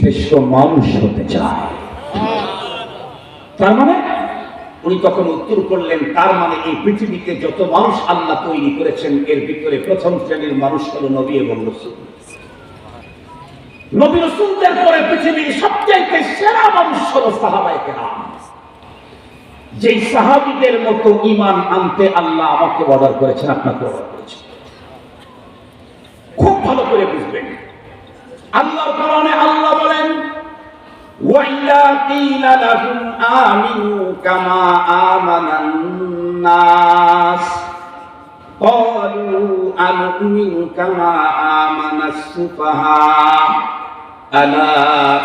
শ্রেষ্ঠ মানুষ হতে চায়। তার মানে উনি তখন উত্তর করলেন, তার মানে এই পৃথিবীতে যত মানুষ আল্লাহ তৈরি করেছেন, এর ভিতরে প্রথম শ্রেণির মানুষ হলো নবী এবং রসুল। নবী রসুলদের পরে পৃথিবীর সেরা মানুষ হলো যেই সাহাবিদের মতো ইমান আনতে আল্লাহ আমাকে অর্ডার করেছেন, আপনাকে অর্ডার করেছেন। খুব ভালো করে বুঝবেন। আল্লাহর কোরআনে আল্লাহ বলেন وَإِذَا قِيلَ لَهُمْ آمِنُوا كَمَا آمَنَ النَّاسُ قَالُوا أَنُؤْمِنُ كَمَا آمَنَ السُّفَهَاءُ أَلَا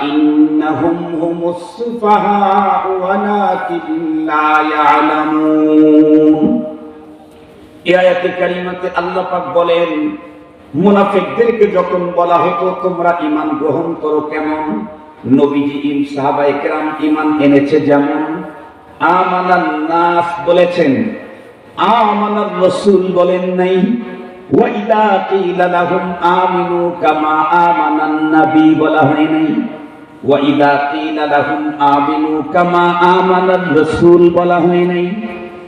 إِنَّهُمْ هُمُ السُّفَهَاءُ وَلَكِنْ لَا يَعْلَمُونَ এই আয়াতে কারিমাতে আল্লাহ পাক বলেন মুনাফিকদেরকে যখন বলা হতো, তোমরা ইমান গ্রহণ করো কেমন? নবীজি ইম সাহাবায়ে কেরাম ইমান এনেছে যেমন, আমানান নাস বলেছেন, আমানার রাসূল বলেন নাই, ওয়া ইদা কিলা লাহুম আমিনু কামা আমানান নবী বলা হয় নাই, ওয়া ইদা কিলা লাহুম আমিনু কামা আমানার রাসূল বলা হয় নাই,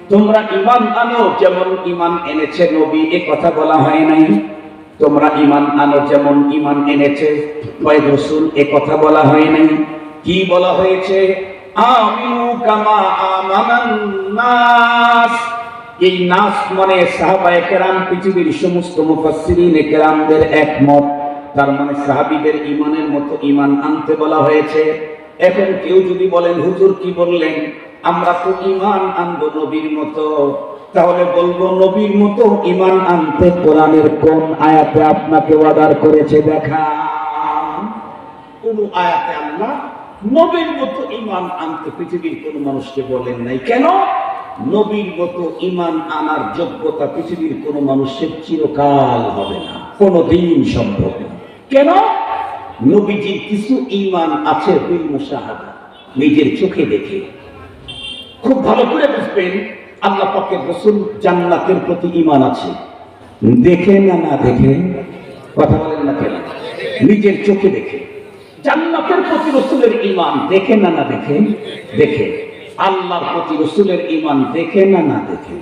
তোমরা ইমান আনো যেমন ইমান এনেছে নবী এ কথা বলা হয় নাই তোমরা ইমান আনো যেমন ইমান এনেছে। কয়েক রসুল, এ কথা বলা হয় নাই। কি বলা হয়েছে? আমিনু কামা আমানান নাস এই নাস মানে সাহাবায়ে কেরাম, পৃথিবীর সমস্ত মুফাসসিরিন কেরামদের একমত। তার মানে সাহাবীদের ইমানের মতো ইমান আনতে বলা হয়েছে। এখন কেউ যদি বলেন, হুজুর কি বললেন? আমরা তো ইমান আনব নবীর মতো। তাহলে বলব, নবীর মতো ইমান আনতে কোরআনের কোন আয়াতে আপনাকে অর্ডার করেছে দেখা? কোন আয়াতে আল্লাহ নবীর মতো ইমান আনতে পৃথিবীর কোন মানুষকে বলেন নাই। কেন? নবীর মতো ইমান আনার যোগ্যতা পৃথিবীর কোন মানুষের চিরকাল হবে না, কোনদিন সম্ভব না। কেন? নবীজির কিছু ইমান আছে নিজের চোখে দেখে। খুব ভালো করে বুঝবেন আল্লাহ পাকের রসুল জান্নাতের প্রতি ইমান আছে। দেখে না না দেখে কথা বলেন না কেন? নিজের চোখে দেখে। জান্নাতের প্রতি রসুলের ইমান দেখে না না দেখে দেখে। আল্লাহর প্রতি রসুলের ইমান দেখে না না দেখে।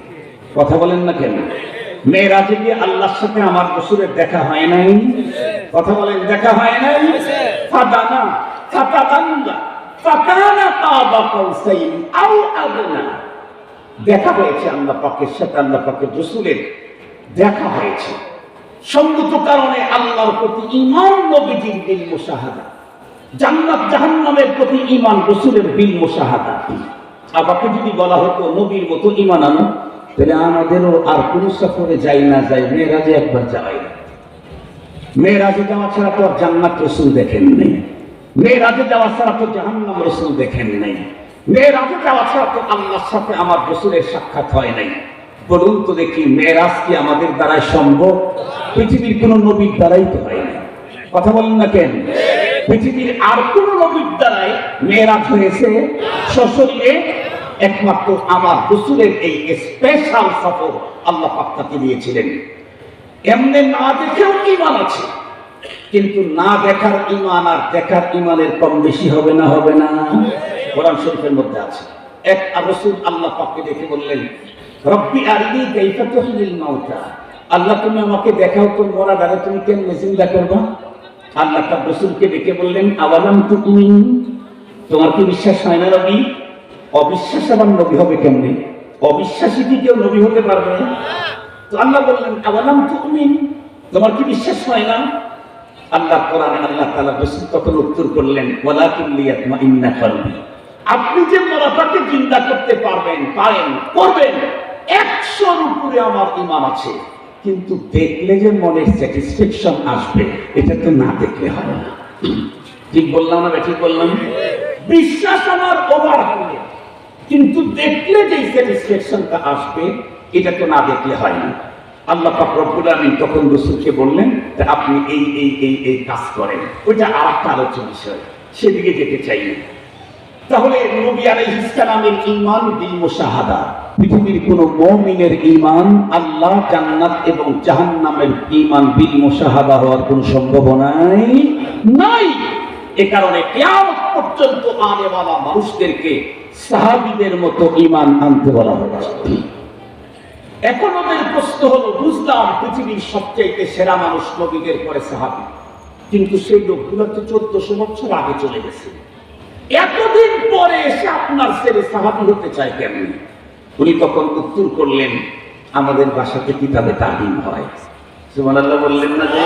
কথা বলেন না কেন? মেয়েরাজে গিয়ে আল্লাহর সাথে আমার রসুলের দেখা হয় নাই? কথা বলেন, দেখা হয় নাই? ফাদানা ফাতাদান্না ফাকানা কাবা কাউসাইন আও আদনা। দেখা হয়েছে আল্লাহ পাকের সাথে, আল্লাহ পাকের রসুলের দেখা হয়েছে। সঙ্গত কারণে আল্লাহর প্রতি ইমান নবীজির বিল মুশাহাদা। জান্নাত জাহান্নামের প্রতি ইমান রসুলের বিল মুশাহাদা। আমাকে যদি বলা হতো, নবীর মতো ইমান আনো, তাহলে আমাদেরও আর কোন সফরে যাই না যাই, মেয়েরাজে একবার যাই না। মেয়েরাজে যাওয়া ছাড়া তো আর জান্নাত রসুল দেখেন নেই মেয়েরাজে যাওয়া ছাড়া তো জাহান্নাম রসুল দেখেন নাই মেয়েরাজে যাওয়া ছাড়া তো আল্লাহর সাথে আমার রসুলের সাক্ষাৎ হয় নাই। বলুন তো দেখি, মেয়েরাজ কি আমাদের দ্বারাই সম্ভব? পৃথিবীর কোন নবীর দ্বারাই তো হয় না কথা বলেন না কেন? পৃথিবীর আর কোন নবীর দ্বারাই মেয়েরাজ হয়েছে। সশরীরে একমাত্র আমার রসুলের এই স্পেশাল সফর আল্লাহ পাক্তাকে দিয়েছিলেন। এমনি না দেখেও ইমান আছে। কিন্তু না দেখার ইমান আর দেখার ইমানের কম বেশি হবে না হবে না। কোরআন শরীফের মধ্যে আছে। এক রসুল আল্লাহ পাককে দেখে বললেন, রব্বি আরিনি কাইফা তুহিল মাউতা। আল্লাহ, তুমি আমাকে দেখাও তো মরা দাঁড়ে তুমি কেমনে চিন্তা করবা? আল্লাহ তার রসুলকে ডেকে বললেন, আওয়ালাম তুমিন? তোমার কি বিশ্বাস হয় না রবি? অবিশ্বাস আবার নবী হবে কেমনে? অবিশ্বাসী কি কেউ নবী হতে পারবে? তো আল্লাহ বললেন, আওয়ালাম তুমিন? তোমার কি বিশ্বাস হয় না? আল্লাহ কোরআন আল্লাহ তাআলা রসুল তখন উত্তর করলেন, ওয়ালাকিন লিয়াতমাইন্না কলবি। আপনি যে মরাটাকে চিন্তা করতে পারবেন, পারেন, করবেন, একশোর উপরে আমার ইমান আছে। কিন্তু দেখলে যে মনের স্যাটিসফ্যাকশন আসবে, এটা তো না দেখলে হবে না। ঠিক বললাম না ঠিক বললাম? বিশ্বাস আমার ওভার কিন্তু দেখলে যে স্যাটিসফ্যাকশনটা আসবে, এটা তো না দেখলে হয় না। আল্লাহ রব্বুল আলামিন তখন রাসূলকে বললেন যে আপনি এই এই এই এই কাজ করেন। ওইটা আরেকটা আলোচনা বিষয়। সেদিকে যেতে চাই। তাহলে নবী আলাইহিস সালামের ঈমান বিল মুশাহাদা। পৃথিবীর কোন মুমিনের ঈমান আল্লাহ জান্নাত এবং জাহান্নামের ঈমান বিল মুশাহাদা হওয়ার কোন সম্ভাবনাই নাই। এ কারণে কেয়ামত পর্যন্ত আনেওয়ালা মানুষদেরকে সাহাবিদের মতো ইমান আনতে বলা হয়েছে। এখন ওদের প্রশ্ন হলো, বুঝলাম পৃথিবীর সবচাইতে সেরা মানুষ নবীদের পরে সাহাবি, কিন্তু সেই লোকগুলো তো চোদ্দশো বছর আগে চলে গেছে। এতদিন পরে এসে আপনার ছেলে সাহাবি হতে চায় কেমনি? উনি তখন উত্তর করলেন, আমাদের বাসাতে কিতাবে তালিম হয়। সুবহানাল্লাহ বললেন না যে,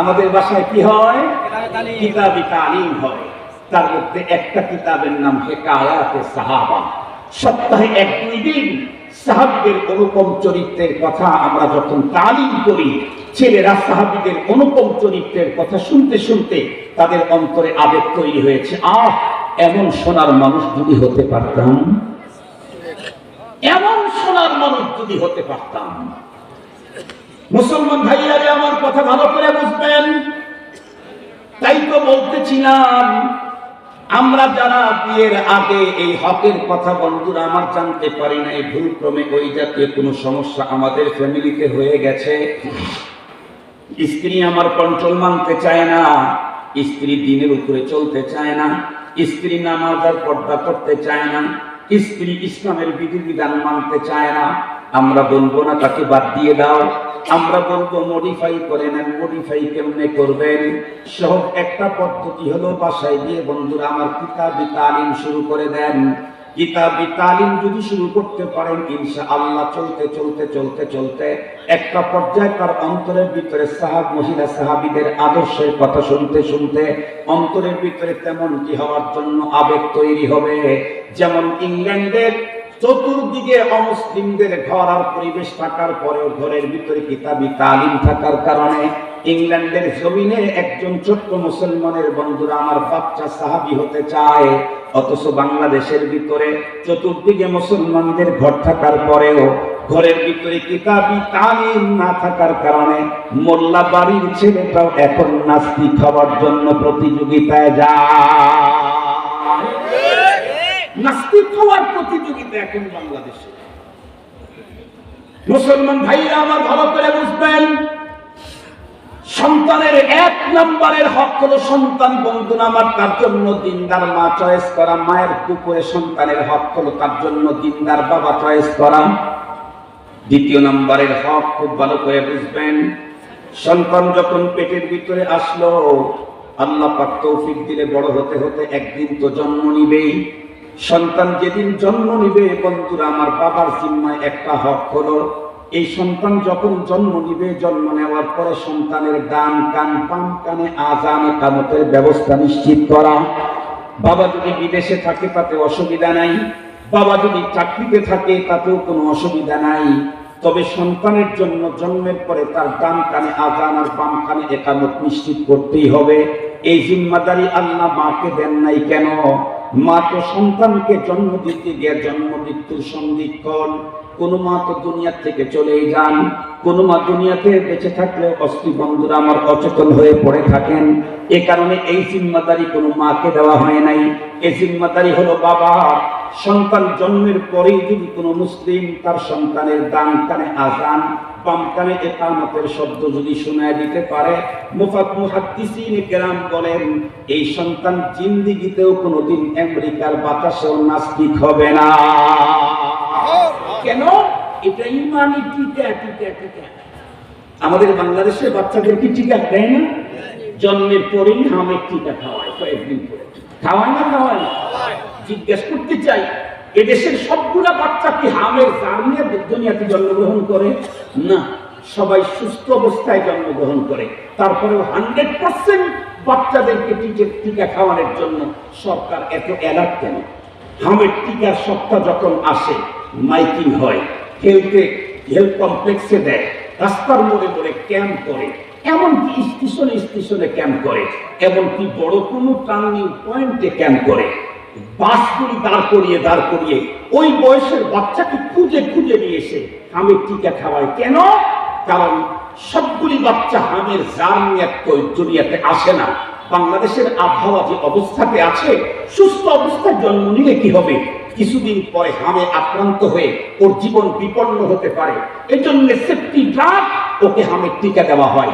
আমাদের বাসায় কি হয়? কিতাবে তালিম হয়। তার মধ্যে একটা কিতাবের নাম হেকায়াতে সাহাবা। সপ্তাহে এক দুই দিন সাহাবিদের অনুপম চরিত্রের কথা আমরা যখন তালিম করি ছেলেরা সাহাবিদের অনুপম চরিত্রের কথা শুনতে শুনতে তাদের অন্তরে আবেগ তৈরি হয়েছে। আহ, এমন সোনার মানুষ যদি হতে পারতাম। এমন সোনার মানুষ যদি হতে পারতাম। মুসলমান ভাইয়ারে, আমার কথা ভালো করে বুঝবেন? তাই তো বলতেছিলাম আমরা যারা বিয়ের আগে এই হকের কথা বন্ধুরা আমার জানতে পারি না এই ভুল ক্রমে ওই জাতীয় কোনো সমস্যা আমাদের ফ্যামিলিতে হয়ে গেছে। স্ত্রী আমার কন্ট্রোল মানতে চায় না, স্ত্রী দিনের উপরে চলতে চায় না, স্ত্রী নামাজ আর পর্দা করতে চায় না, স্ত্রী ইসলামের বিধিবিধান মানতে চায় না, আমরা বলব না তাকে বাদ দিয়ে দাও। আমরা বলব মডিফাই করে নেন মডিফাই কেমনে করবেন? সহজ একটা পদ্ধতি হলো বাসায় গিয়ে বন্ধুরা আমার কিতাবি তালিম শুরু করে দেন। কিতাবি তালিম যদি শুরু করতে পারেন ইনশা আল্লাহ চলতে চলতে চলতে চলতে একটা পর্যায়ে তার অন্তরের ভিতরে সাহাব, মহিলা সাহাবিদের আদর্শের কথা শুনতে শুনতে অন্তরের ভিতরে তেমন কি হওয়ার জন্য আবেগ তৈরি হবে। যেমন ইংল্যান্ডের চতুর্দিকে অমুসলিমদের ঘর আর পরিবেশ থাকার পরেও ঘরের ভিতরে কিতাবি তালিম থাকার কারণে ইংল্যান্ডের জমিনে একজন ছোট্ট মুসলমানের বন্ধুরা আমার বাচ্চা সাহাবি হতে চায়। অথচ বাংলাদেশের ভিতরে চতুর্দিকে মুসলমানদের ঘর থাকার পরেও ঘরের ভিতরে কিতাবি তালিম না থাকার কারণে মোল্লা বাড়ির ছেলেটাও এখন নাস্তিক হওয়ার জন্য প্রতিযোগিতায় যায়। নাস্তিক হওয়ার প্রতিযোগিতা এখন বাংলাদেশে। মুসলমান ভাইরা আমার ভালো করে বুঝবেন, সন্তানের এক নম্বরের হক হলো সন্তান, বন্ধু আমার তার জন্য দিনদার, মা চয়েস করা। মায়ের কুকুরে সন্তানের হক হলো তার জন্য দিনদার, বাবা চয়েস করা। দ্বিতীয় নম্বরের হক খুব ভালো করে বুঝবেন, সন্তান যখন পেটের ভিতরে আসলো, আল্লাহ পাক তৌফিক দিলে বড় হতে হতে একদিন তো জন্ম নিবেই। সন্তান যেদিন জন্ম নিবে, বন্ধুরা, আমার বাবার জিম্মায় একটা হক হলো, এই সন্তান যখন জন্ম নিবে, জন্ম নেওয়ার পরে সন্তানের ডান কান পান কানে আজান কামতের ব্যবস্থা নিশ্চিত করা। বাবা যদি বিদেশে থাকে, তাতে অসুবিধা নাই। বাবা যদি চাকরিতে থাকে, তাতেও কোনো অসুবিধা নাই। তবে সন্তানের জন্য জন্মের পরে তার ডান কানে আজান আর বাম কানে একামত নিশ্চিত করতেই হবে। এই জিম্মাদারি আল্লাহ মাকে দেন নাই কেন? মা তো সন্তানকে জন্ম দিতে গিয়ে জন্ম মৃত্যুর সন্ধিক্ষণ কোন মা তো দুনিয়ার থেকে চলেই যান। কোন মা দুনিয়াতে বেঁচে থাকলে অস্থি বন্ধুরা আমার অচেতন হয়ে পড়ে থাকেন। এ কারণে এই জিম্মাদারি কোনো মাকে দেওয়া হয় নাই। এই জিম্মাদারি হলো বাবা, সন্তান জন্মের পরেই যদি কোনো মুসলিম তার সন্তানের ডান কানে আজান একামতের শব্দ যদি দিতে পারে মুফাত মুহাদ্দিসিন কেরাম বলেন, এই সন্তান জিন্দিগিতেও কোনোদিন আমেরিকার বাতাসেও নাস্তিক হবে না। কেন? এটা ইমানি টিকা টিকা টিকা। আমাদের বাংলাদেশের বাচ্চাদের কি টিকা দেয় না? জন্মের পরেই হামের টিকা খাওয়ায় কয়েকদিন পরে। খাওয়ায় না খাওয়ায় না? জিজ্ঞেস করতে চাই। এদেশের সবগুলা বাচ্চা কি হামের জার্নিয়া দুনিয়াতে জন্মগ্রহণ করে? না, সবাই সুস্থ অবস্থায় জন্মগ্রহণ করে। তারপরেও হান্ড্রেড পার্সেন্ট বাচ্চাদেরকে টিকে টিকা খাওয়ানোর জন্য সরকার এত অ্যালার্ট কেন হামের টিকার সপ্তাহ যখন আসে, মাইকিং হয় হেলথে হেলথ কমপ্লেক্সে দেয়, রাস্তার মোড়ে মোড়ে ক্যাম্প করে, এমনকি স্টেশনে স্টেশনে ক্যাম্প করে, এমনকি বড় কোনো টার্নিং পয়েন্টে ক্যাম্প করে। বাসগুলি দাঁড় করিয়ে দাঁড় করিয়ে, ওই বয়সের বাচ্চাকে খুঁজে খুঁজে নিয়ে এসে হামের টিকা খাওয়ায়। কেন? কারণ সবগুলি বাচ্চা হামের জার্নিয়াত দুনিয়াতে আসে না। বাংলাদেশের আবহাওয়া যে অবস্থাতে আছে, সুস্থ অবস্থায় জন্ম নিলে কি হবে? কিছুদিন পরে হামে আক্রান্ত হয়ে ওর জীবন বিপন্ন হতে পারে। এজন্য সেফটি ড্রাগ ওকে হামের টিকা দেওয়া হয়।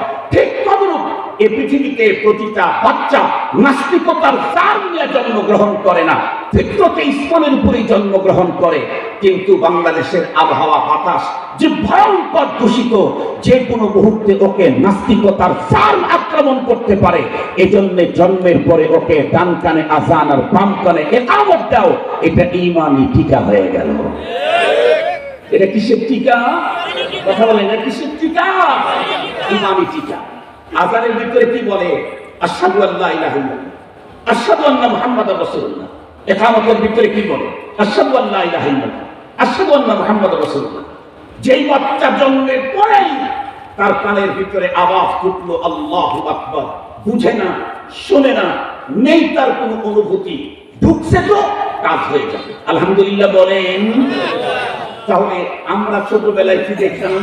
এ পৃথিবীতে প্রতিটা বাচ্চা নাস্তিকতার সার নিয়ে জন্মগ্রহণ করে না। ফিতরতে ইসলামের উপরেই জন্মগ্রহণ করে। কিন্তু বাংলাদেশের আবহাওয়া বাতাস যে ভয়ঙ্কর দূষিত, যে কোনো মুহূর্তে ওকে নাস্তিকতার সার আক্রমণ করতে পারে। এজন্য জন্মের পরে ওকে ডান কানে আজান আর বাম কানে একামত দাও। এটা ইমানি টিকা হয়ে গেল। এটা কিসের টিকা কথা বলেন, এটা কিসের টিকা ইমানি টিকা আজানের ভিতরে কি বলে? আশহাদু আল্লাহ ইলাহা ইল্লাল্লাহ। আশহাদু আন্না মুহাম্মাদুর রাসূলুল্লাহ। ইকামতের ভিতরে কি বলে? আশহাদু আল্লাহ ইলাহা ইল্লাল্লাহ। আশহাদু আন্না মুহাম্মাদুর রাসূলুল্লাহ। যেই বাচ্চা জন্মের পরেই তার কানের ভিতরে আওয়াজ উঠল আল্লাহু আকবার। বুঝে না, শোনে না, নেই তার কোনো অনুভূতি। ঢুকছে তো, কাজ হয়ে যাবে। আলহামদুলিল্লাহ বলেন। তাহলে আমরা ছোটবেলায় কি দেখতাম?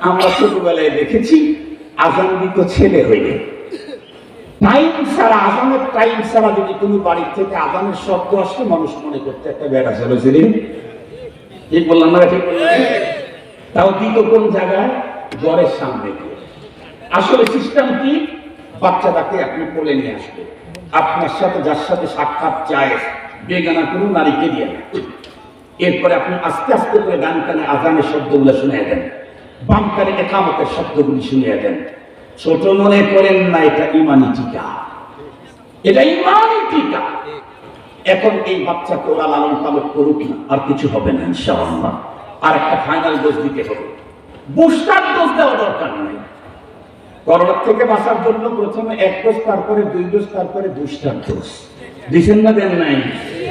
আমরা ছোটবেলায় দেখেছি আজান দিত ছেলে হইলে। টাইম ছাড়া, আজানের টাইম ছাড়া যদি কোনো বাড়ির থেকে আজানের শব্দ আসলে মানুষ মনে করতে একটা বেড়া ছিল সেদিন ঠিক বললাম না ঠিক তাও দিত কোন জায়গায়? জ্বরের সামনে। আসলে সিস্টেম কি? বাচ্চাটাকে আপনি কোলে নিয়ে আসবে। আপনার সাথে, যার সাথে সাক্ষাৎ চায়, বেগানা কোনো নারীকে দিয়ে এরপরে আপনি আস্তে আস্তে করে ডান কানে আজানের শব্দগুলো শুনে দেন। বাম কানে একামতের শব্দগুলি শুনিয়ে দেন। ছোট মনে করেন না, এটা ইমানি টিকা। এটা ইমানি টিকা। এখন এই বাচ্চাকে ওরা লালন পালন করুক না, আর কিছু হবে না, ইনশাআল্লাহ। আর একটা ফাইনাল ডোজ দিতে হবে। বুস্টার ডোজ দেওয়া দরকার নেই। করোনার থেকে বাঁচার জন্য প্রথমে এক ডোজ তারপরে দুই ডোজ তারপরে বুস্টার ডোজ দিচ্ছেন না দেন নাই?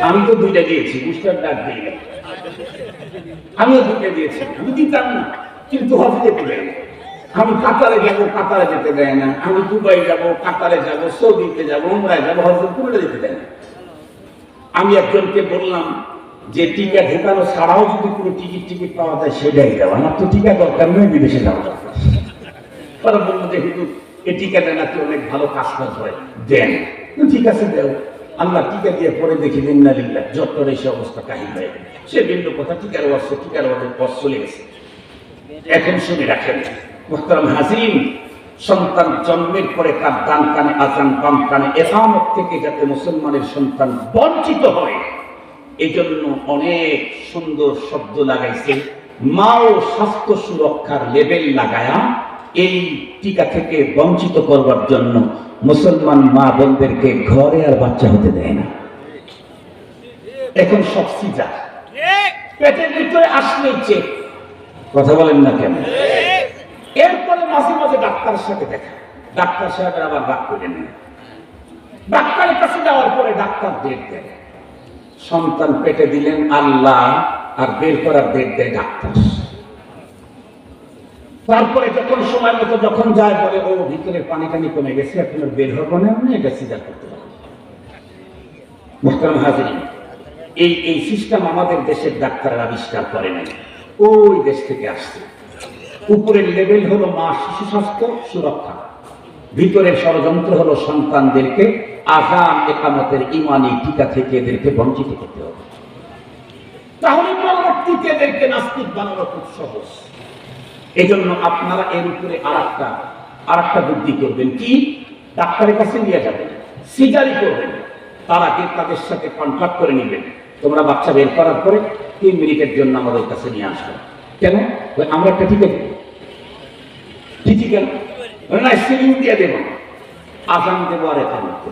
আমি তো দুইটা দিয়েছি বুস্টার ডাক গেল আমিও দুইটা দিয়েছি, আমি দিতাম না। কিন্তু হজে গেল। আমি কাতারে যাব, কাতারে যেতে দেয় না। আমি দুবাই যাব, কাতারে যাব, সৌদিতে যাব, উমরায় যাব হজে পুরোটা যেতে দেয় না। আমি একজনকে বললাম যে টিকা ঢোকানো ছাড়াও যদি কোনো টিকিট টিকিট পাওয়া যায়, সেটাই দেওয়া আমার তো টিকা দরকার নয় বিদেশে যাওয়া তারা বলল যে, হুজুর এই টিকাটা নাকি অনেক ভালো কাজ কাজ হয়। দেন। ঠিক আছে, দেও। আল্লাহ টিকা দিয়ে পরে দেখি দিন না যত্তর এসে অবস্থা কাহিল হয়ে সে ভিন্ন কথা টিকার অবস্থা টিকার পথ চলে গেছে। এখন শুনে রাখেন। মোহতারাম হাজিম সন্তান জন্মের পরে তার ডান কানে আজান বাম কানে একামত থেকে যাতে মুসলমানের সন্তান বঞ্চিত হয় এই জন্য অনেক সুন্দর শব্দ লাগাইছে মা ও স্বাস্থ্য সুরক্ষার লেবেল লাগায়া এই টিকা থেকে বঞ্চিত করবার জন্য মুসলমান মা বোনদেরকে ঘরে আর বাচ্চা হতে দেয় না। এখন সব সিজা। পেটের ভিতরে আসলেই চেক। কথা বলেন না কেন? এরপরে মাঝে মাঝে ডাক্তারের সাথে দেখা। ডাক্তার সাহেবের আবার রাগ করে নেয় ডাক্তারের কাছে যাওয়ার পরে ডাক্তার ডেট দেয়। সন্তান পেটে দিলেন আল্লাহ, আর বের করার ডেট দেয় ডাক্তার। তারপরে যখন সময় মতো যখন যায়, বলে, ও ভিতরের পানি টানি কমে গেছে, এখন বের হব না, আমি এটা সিজার করতে পারব মোহতারাম হাজির এই এই সিস্টেম আমাদের দেশের ডাক্তাররা আবিষ্কার করে নাই। ওই দেশ থেকে আসছে। উপরের লেভেল হলো মা শিশু স্বাস্থ্য সুরক্ষা। ভিতরের ষড়যন্ত্র হলো সন্তানদেরকে আজান একামতের ইমানি টিকা থেকে এদেরকে বঞ্চিত করতে হবে। তাহলে পরবর্তীতে এদেরকে নাস্তিক বানানো খুব সহজ। এজন্য আপনারা এর উপরে আর একটা আর একটা বুদ্ধি করবেন কি? ডাক্তারের কাছে নিয়ে যাবেন, সিজারি করবেন। তার আগে তাদের সাথে কন্ট্যাক্ট করে নেবেন। তোমরা বাচ্চা বের করার পরে তিন মিনিটের জন্য আমাদের কাছে নিয়ে আসবে। কেন? আমরা একটা দেবো ঠিকই কেন না সিলিং দিয়ে দেবো। আজান দেবো আর একামত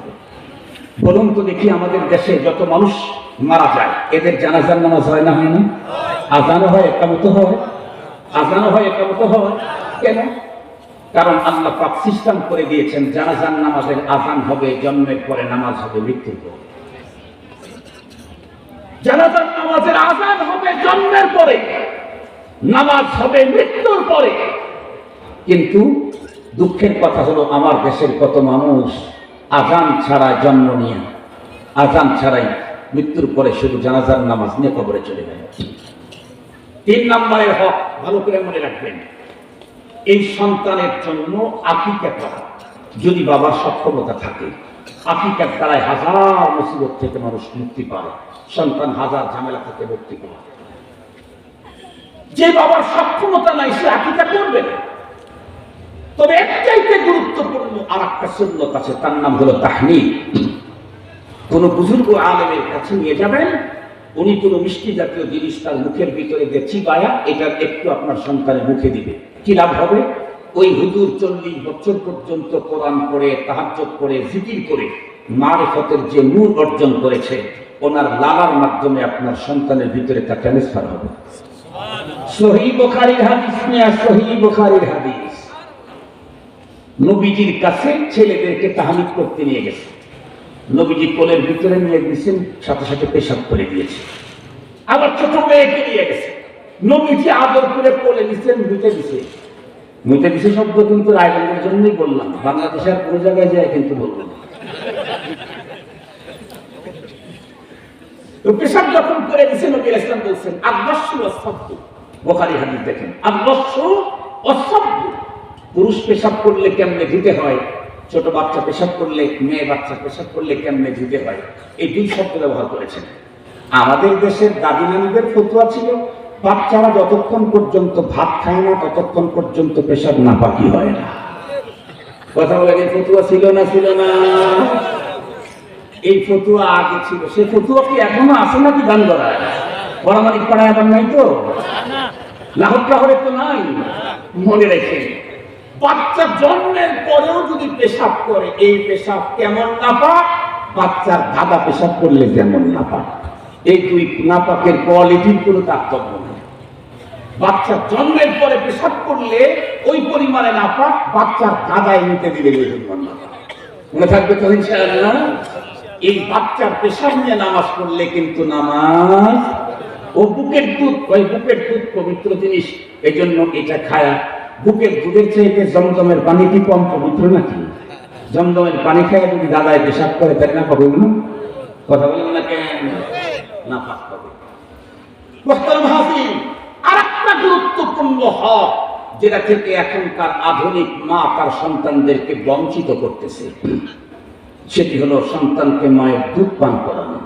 বলুন তো দেখি আমাদের দেশে যত মানুষ মারা যায়, এদের জানাজার নামাজ হয় না হয় না? আজানও হয় একামত হয়। আজানও হয় একামত হয়। কেন? কারণ আল্লাহ পাক সিস্টেম করে দিয়েছেন জানাজান নামাজের আজান হবে, জন্মের পরে নামাজ হবে, মৃত্যুর পরে। জানাজান নামাজের আজান হবে জন্মের পরে, নামাজ হবে মৃত্যুর পরে। কিন্তু দুঃখের কথা হলো, আমার দেশের কত মানুষ আজান ছাড়া জন্ম নিয়ে, আজান ছাড়াই মৃত্যুর পরে শুধু জানাজার নামাজ নিয়ে কবরে চলে যায়। তিন নম্বরের হক, ভালো করে মনে রাখবেন, এই সন্তানের জন্য আকিকা করা। যদি বাবার সক্ষমতা থাকে আকিকার দ্বারাই হাজার মুসিবত থেকে মানুষ মুক্তি পায়। সন্তান হাজার ঝামেলা থেকে মুক্তি পায়। যে বাবার সক্ষমতা নাই, সে আকিকা করবে তবে একটাইতে গুরুত্বপূর্ণ আর একটা সুন্নত আছে, তার নাম হলো তাহনি কোন বুজুর্গ আলেমের কাছে নিয়ে যাবেন, উনি কোনো মিষ্টি জাতীয় জিনিস তার মুখের ভিতরে দিয়ে চিবায়া এটা একটু আপনার সন্তানের মুখে দিবে। কি লাভ হবে? ওই হুজুর চল্লিশ বছর পর্যন্ত কোরআন করে তাহাজ্জত করে জিকির করে, মারেফতের যে নূর অর্জন করেছে, ওনার লালার মাধ্যমে আপনার সন্তানের ভিতরে তা ট্রান্সফার হবে। নবীজির কাছে ছেলেদেরকে তাহালিক করতে নিয়ে গেছে। নবীজি কোলের ভিতরে নিয়ে গেছেন, সাথে সাথে পেশাব করে দিয়েছে। আবার ছোট মেয়েকে নিয়ে গেছে। নবীজি আদর করে কোলে নিছেন মুতে দিছে মুতে শব্দ কিন্তু রায়গঞ্জের জন্যই বললাম। বাংলাদেশের কোনো জায়গায় যায় কিন্তু বলবেন তো পেশাব যখন করে দিছে নবী ইসলাম বলছেন, আদর্শ অসভ্য। বোখারি হাদিস দেখেন, আদর্শ অসভ্য। পুরুষ পেশাব করলে কেমনে ধুতে হয়? ছোট বাচ্চা পেশাব করলে, মেয়ে বাচ্চা পেশাব করলে কেমনে ধুতে হয়? এই দুই শব্দ ব্যবহার করেছেন। আমাদের দেশের দাদি নানীদের ফতুয়া ছিল বাচ্চারা যতক্ষণ পর্যন্ত ভাত খায় না, ততক্ষণ পর্যন্ত পেশাব না পাকি হয় না। কথা বলে ফতুয়া ছিল না ছিল না? এই ফতুয়া আগে ছিল। সে ফতুয়া কি এখনও আছে নাকি গান করায় পরামানিক পাড়ায় আবার নাই তো? লাহর লাহরে তো নাই। মনে রেখে। বাচ্চা জন্মের পরেও যদি পেশাব করে, এই পেশাব কেমন নাপাক? বাচ্চার দাদা পেশাব করলে কেমন নাপাক। এই দুই নাপাকের কোয়ালিটির কোনো তারতম্য নেই। বাচ্চা জন্মের পরে পেশাব করলে ওই পরিমাণে নাপাক বাচ্চার দাদায় নিতে দিলে মনে থাকবে তো ইনশাআল্লাহ? এই বাচ্চার পেশাব নিয়ে নামাজ পড়লে কিন্তু নামাজ, ও বুকের দুধ, ওই বুকের দুধ পবিত্র জিনিস এই জন্য এটা খায়া বুকের দুধের চাইতে জমজমের পানি কি কম পবিত্র নাকি? জমজমের পানি খেয়ে যদি দাদায় পেশাব করে তাই না না কথা বলেন না কেন? গুরুত্বপূর্ণ হক, যেটা থেকে এখনকার আধুনিক মা তার সন্তানদেরকে বঞ্চিত করতেছে, সেটি হলো সন্তানকে মায়ের দুধ পান করানো।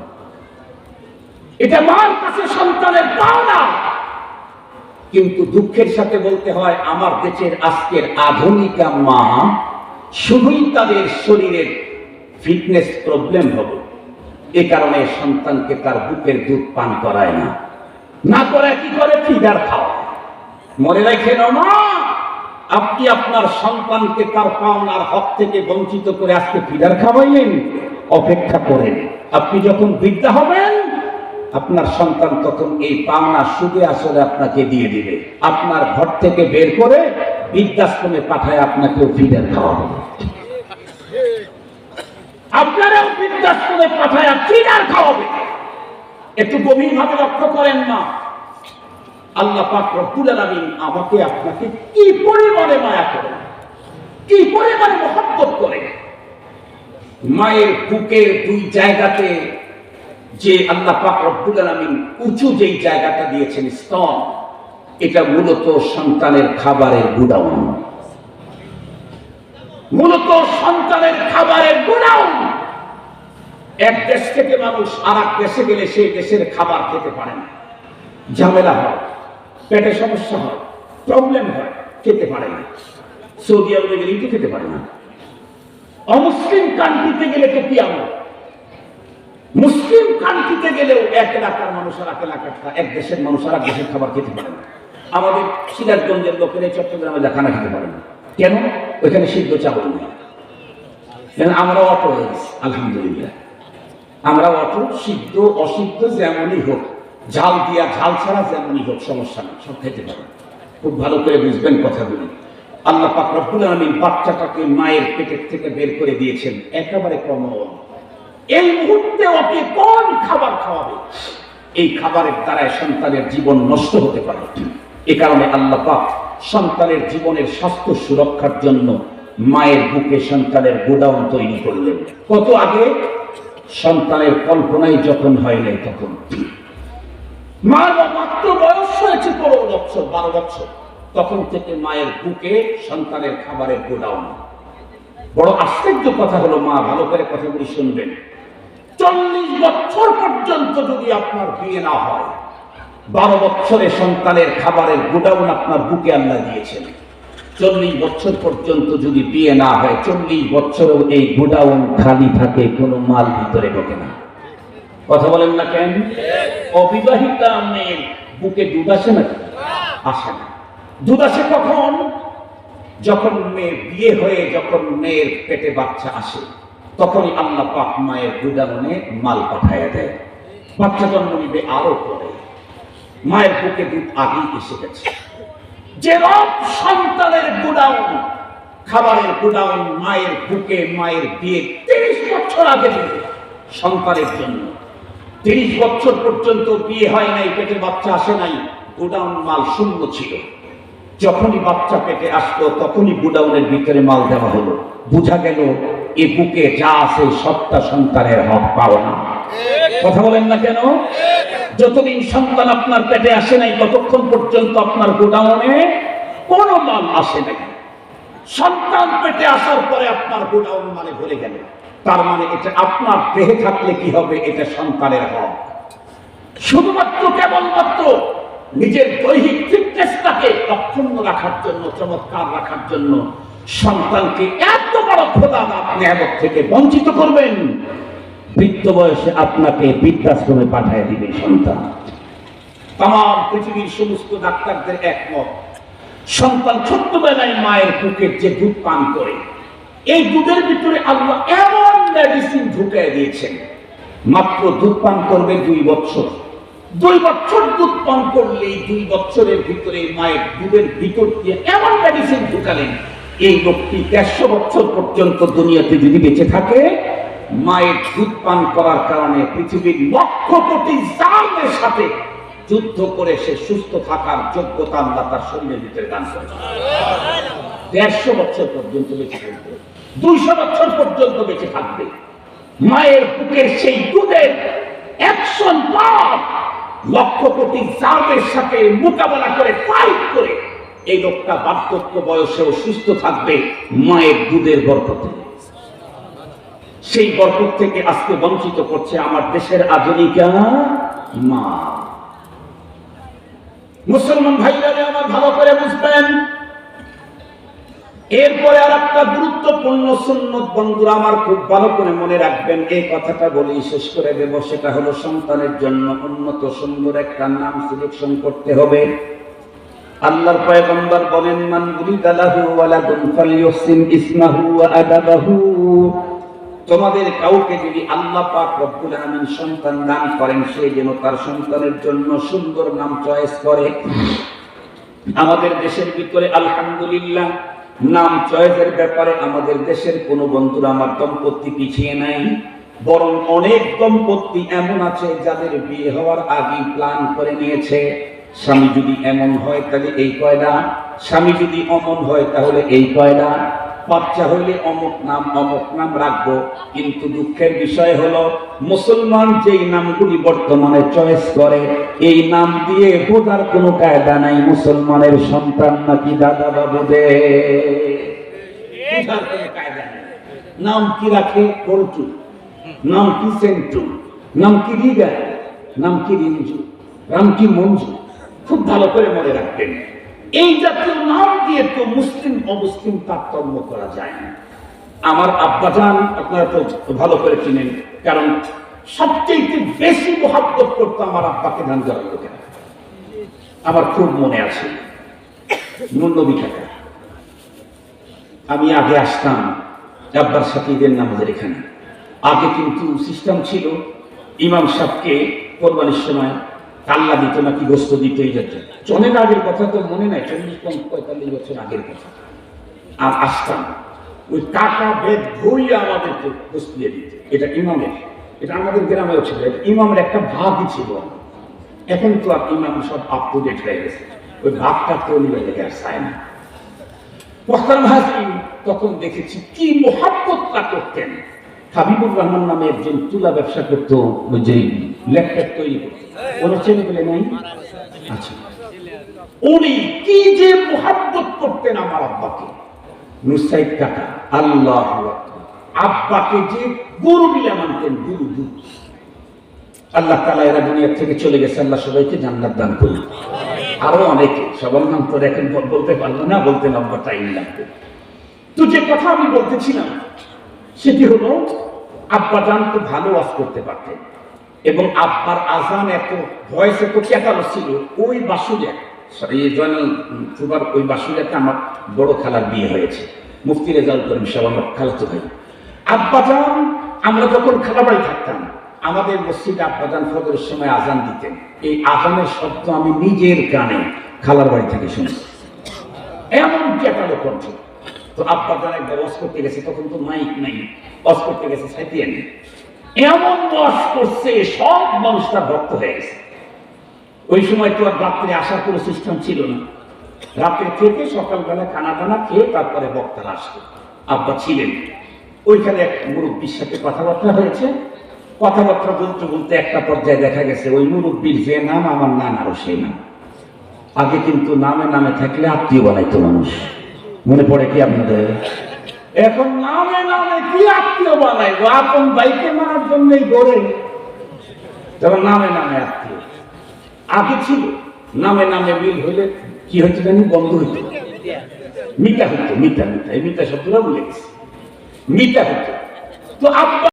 এটা মার কাছে সন্তানের পাওনা। কিন্তু দুঃখের সাথে বলতে হয়, আমার দেশের আজকের আধুনিকা মা, শুধুই তাদের শরীরের ফিটনেস প্রবলেম হবে। এ কারণে সন্তানকে তার বুকের দুধ পান করায় না। না করে কি করে? ফিডার খাওয়া। মনে রাখেন মা, আপনি আপনার সন্তানকে তার পাওনার হক থেকে বঞ্চিত করে আজকে ফিডার খাওয়াইলেন, অপেক্ষা করেন। আপনি যখন বৃদ্ধা হবেন, আপনার সন্তান তখন এই পাওনা সুদে আসলে আপনাকে দিয়ে দিবে। আপনার ঘর থেকে বের করে বৃদ্ধাশ্রমে পাঠায় আপনাকেও ফিডার খাওয়াবে। আপনারাও ফিডার খাওয়াবে। একটু গভীর ভাবে লক্ষ্য করেন না। আল্লাহ আমাকে আপনাকে কি পরিমাণে মায়া কি পরিমাণে মায়ের বুকের দুই জায়গাতে যে আল্লাহ পাক রব্বুল আলামিন উঁচু যেই জায়গাটা দিয়েছেন স্তন, এটা মূলত সন্তানের খাবারের গুডাউন মূলত সন্তানের খাবারের গুডাউন এক দেশ থেকে মানুষ আর এক দেশে গেলে সেই দেশের খাবার খেতে পারে না। ঝামেলা হয়, পেটে সমস্যা হয় প্রবলেম হয়, খেতে পারে না। সৌদি আরবে গেলেই তো খেতে পারে না। অমুসলিম কান্ট্রিতে গেলে তো আমল? মুসলিম কান্ট্রিতে গেলেও এক এলাকার মানুষ আর এক এলাকার এক দেশের মানুষ আর এক দেশের খাবার খেতে পারে না। আমাদের সিরাজগঞ্জের লোকের চট্টগ্রামে খানা খেতে পারে না। কেন? ওইখানে সিদ্ধ চাবল নেই। আমরা অটো হয়ে আলহামদুলিল্লাহ। আমরা অটো সিদ্ধ, অসিদ্ধ যেমনই হোক, ঝাল দিয়া ঝাল ছাড়া যেমনই হোক, সমস্যা নেই, সব খেতে পারে খুব ভালো করে বুঝবেন কথাগুলি। আল্লাহ পাক রব্বুল আলামিন বাচ্চাটাকে মায়ের পেটের থেকে বের করে দিয়েছেন, একেবারে কমল। এই মুহূর্তে ওকে কোন খাবার খাওয়াবে? এই খাবারের দ্বারায় সন্তানের জীবন নষ্ট হতে পারে। এ কারণে আল্লাহ পাক সন্তানের জীবনের স্বাস্থ্য সুরক্ষার জন্য মায়ের বুকে সন্তানের গোডাউন তৈরি করলেন। কত আগে? সন্তানের কল্পনাই যখন হয় নাই তখন। মার মাত্র বয়স হয়েছে পনেরো বছর, বারো বছর। তখন থেকে মায়ের বুকে সন্তানের খাবারের গোডাউন বড় আশ্চর্য কথা হলো, মা ভালো করে কথাগুলি শুনবেন। চল্লিশ বছর পর্যন্ত যদি আপনার বিয়ে না হয় বারো বছরে সন্তানের খাবারের গোডাউন আপনার বুকে আল্লাহ দিয়েছেন। চল্লিশ বছর পর্যন্ত যদি বিয়ে না হয়, চল্লিশ বছরও এই গোডাউন খালি থাকে, কোনো মাল ভিতরে ঢোকে না। কথা বলেন না কেন? অবিবাহিতা মেয়ের বুকে দুধ আসে না? আসে না। দুধ আসে কখন? যখন মেয়ের বিয়ে হয়ে যখন মেয়ের পেটে বাচ্চা আসে, তখনই আল্লাহ পাক মায়ের গুদামনে মাল পাঠাইয়া দেয়। বাচ্চা জন্ম নিবে আরও পরে। মায়ের বুকে দুধ আগেই এসে গেছে। যে রব সন্তানের গুদাউন খাবারের গুদাউন মায়ের বুকে, মায়ের বিয়ে তিরিশ বছর আগে সন্তানের জন্য। তিরিশ বছর পর্যন্ত বিয়ে হয় নাই, পেটে বাচ্চা আসে নাই গোডাউন মাল শূন্য ছিল। যখনই বাচ্চা পেটে আসলো, তখনই গোডাউনের ভিতরে মাল দেওয়া হলো। বোঝা গেল এ বুকে যা আছে সবটা সন্তানের হক, পাও না। কথা বলেন না কেন? যতদিন সন্তান আপনার পেটে আসে নাই, ততক্ষণ পর্যন্ত আপনার গোডাউনে কোনো মাল আসে নাই। সন্তান পেটে আসার পরে আপনার গোডাউন মানে ভরে গেল। তার মানে এটা আপনার দেহে থাকলে কি হবে? এটা সন্তানের হক। শুধুমাত্র কেবলমাত্র নিজের দৈহিক ফিটনেসটাকে অক্ষুণ্ণ রাখার জন্য, চমৎকার রাখার জন্য সন্তানকে এত বড় খোদা নেয়ামত থেকে বঞ্চিত করবেন। বৃদ্ধ বয়সে আপনাকে বৃদ্ধাশ্রমে পাঠিয়ে দিবে সন্তান। তাম পৃথিবীর সমস্ত ডাক্তারদের একমত, সন্তান মায়ের বুকের যে দুধ পান করে, এই দুধের ভিতরে আল্লাহ এমন মেডিসিন ঢুকিয়ে দিয়েছেন। মাত্র দুধ পান করবে দুই বছর। দুই বছর দুধ পান করলে দুই বছরের ভিতরে মায়ের দুধের ভিতর দিয়ে এমন মেডিসিন ঢুকালেন এই লোকটি দেড়শো বছর পর্যন্ত দুনিয়াতে যদি বেঁচে থাকে, মায়ের দুধ পান করার কারণে পৃথিবীর লক্ষ কোটি জালের সাথে যুদ্ধ করে সে সুস্থ থাকার যোগ্যতা আল্লাহ তার শরীরের ভিতরে দান দেড়শো বছর পর্যন্ত বেঁচে থাকবে। দুইশো বছর পর্যন্ত বেঁচে থাকবে। মায়ের বুকের সেই দুধের পাওয়ার লক্ষ কোটি জামের সাথে মোকাবেলা করে ফাইট করে এই লোকটা বার্ধক্য বয়সেও সুস্থ থাকবে মায়ের দুধের বরকতে। সেই বরকত থেকে আজকে বঞ্চিত করছে আমার দেশের আধুনিকা মা। মুসলমান ভাইরা আমার ভালো করে বুঝবেন। এরপরে আর একটা গুরুত্বপূর্ণ সুন্নত বন্ধুরা আমার খুব ভালো করে মনে রাখবেন, এই কথাটা বলেই শেষ করে দেব, সেটা হলো সন্তানের জন্য উন্নত সুন্দর একটা নাম সিলেকশন করতে হবে। আল্লাহর পয়গম্বর বলেন, মান বুলিদা লাহু ইসমাহু ওয়া আদাবাহু। তোমাদের কাউকে যদি আল্লাহ পাক রব্বুল আলামিন সন্তান দান করেন, সে যেন তার সন্তানের জন্য সুন্দর নাম চয়েস করে। আমাদের দেশের ভিতরে আলহামদুলিল্লাহ, নাম চয়েসের ব্যাপারে আমাদের দেশের কোনো বন্ধুরা আমার দম্পতি পিছিয়ে নাই। বরং অনেক দম্পতি এমন আছে যাদের বিয়ে হওয়ার আগেই প্ল্যান করে নিয়েছে। স্বামী যদি এমন হয় তাহলে এই কয়টা স্বামী যদি অমন হয় তাহলে এই কয়টা বাচ্চা হইলে অমুক নাম অমুক নাম রাখব। কিন্তু দুঃখের বিষয় হলো, মুসলমান যেই নামগুলি বর্তমানে চয়েস করে, এই নাম দিয়ে বোঝার কোনো কায়দা নাই, মুসলমানের সন্তান নাকি দাদা কোনো কায়দা নাম কি রাখে? পল্টু। নাম কি সেন্টু? নাম কি রিগা? নাম কি রিঞ্জু নাম কি মঞ্জু? খুব ভালো করে মনে রাখবেন। এই জাতীয় নাম দিয়ে তো মুসলিম অমুসলিম তারতম্য করা যায় না। আমার আব্বাজান আপনারা তো ভালো করে চিনেন, কারণ সবচেয়ে বেশি মহাব্বত করতো আমার আব্বাকে ধান দেওয়ার লোকেরা আমার খুব মনে আছে নন্দবী কাকা, আমি আগে আসতাম আব্বার সাথে ঈদের নামাজের এখানে। আগে কিন্তু সিস্টেম ছিল, ইমাম সাহেবকে কোরবানির সময় কাল্লা দিত নাকি গোস্ত দিত এই জাতীয় অনেক আগের কথা তো মনে নাই, চল্লিশ পঁয়তাল্লিশ বছর আগের কথা। আর আসতাম। ওই কাকা বেদ ভরিয়ে আমাদেরকে গোস্ত দিয়ে দিত। এটা ইমামের, এটা আমাদের গ্রামেও ছিল ইমামের একটা ভাগই ছিল। এখন তো আর ইমাম সব আপ টু ডেট হয়ে গেছে। ওই ভাগটা তো নিবে লেগে আর চায় না। তখন দেখেছি কি মোহাব্বতটা করতেন। হাবিবুর রহমান নামে একজন তুলা ব্যবসা করতো, ওই যে ল্যাপটপ তৈরি করতো। আচ্ছা। আল্লাহ এরা থেকে চলে গেছে, আল্লাহ সবাইকে জান্নাত দান করুন। আরও অনেকে, সবার নাম তো এখন বলতে পারল না, বলতে লম্বা টাইম লাগবে। তো যে কথা আমি বলতেছিলাম, সেটি হলো, আব্বা জান তো ভালো ওয়াজ করতে পারতেন। এবং আব্বার আজান এত ভয়েস চেতালো ছিল, ওই এই জয়নাল সুবার ওই বাসুলিয়াতে আমার বড় খালার বিয়ে হয়েছে। মুফতি রেজাল করিম সাহেব আমার খালাতো ভাই। আব্বা জান আমরা যখন খালাবাড়ি থাকতাম, আমাদের মসজিদে আব্বা জান ফজরের সময় আজান দিতেন। এই আজানের শব্দ আমি নিজের কানে খালার বাড়ি থেকে শুনছি এমন চেতালো কণ্ঠ। তো আব্বা যারা একবার ওয়াশ করতে গেছে, তখন তো মাইক নাই। ওয়াশ করতে গেছে সাইতে নেই এমন ওয়াশ করছে, সব মানুষটা ভক্ত হয়ে গেছে। ওই সময় তো আর রাত্রে আসার কোনো সিস্টেম ছিল না। রাত্রে থেকে সকালবেলা খানা টানা খেয়ে তারপরে বক্তারা আসতো আব্বা ছিলেন। ওইখানে এক মুরব্বীর সাথে কথাবার্তা হয়েছে। কথাবার্তা বলতে বলতে একটা পর্যায়ে দেখা গেছে, ওই মুরব্বীর যে নাম, আমার নাম আরও সেই নাম। আগে কিন্তু নামে নামে থাকলে আত্মীয় বানাইতো মানুষ। মনে পড়ে কি আপনাদের? এখন নামে নামে কি আত্মীয় বানাইবো? আপন বাইকে মারার জন্যই গড়ে যখন নামে নামে আত্মীয়। আগে ছিল, নামে নামে মিল হলে কি হচ্ছে জানি? বন্ধ হইতো। মিটা হইতো, মিটা মিটা। এই মিটা শব্দটা বলে মিটা হইতো। তো আব্বা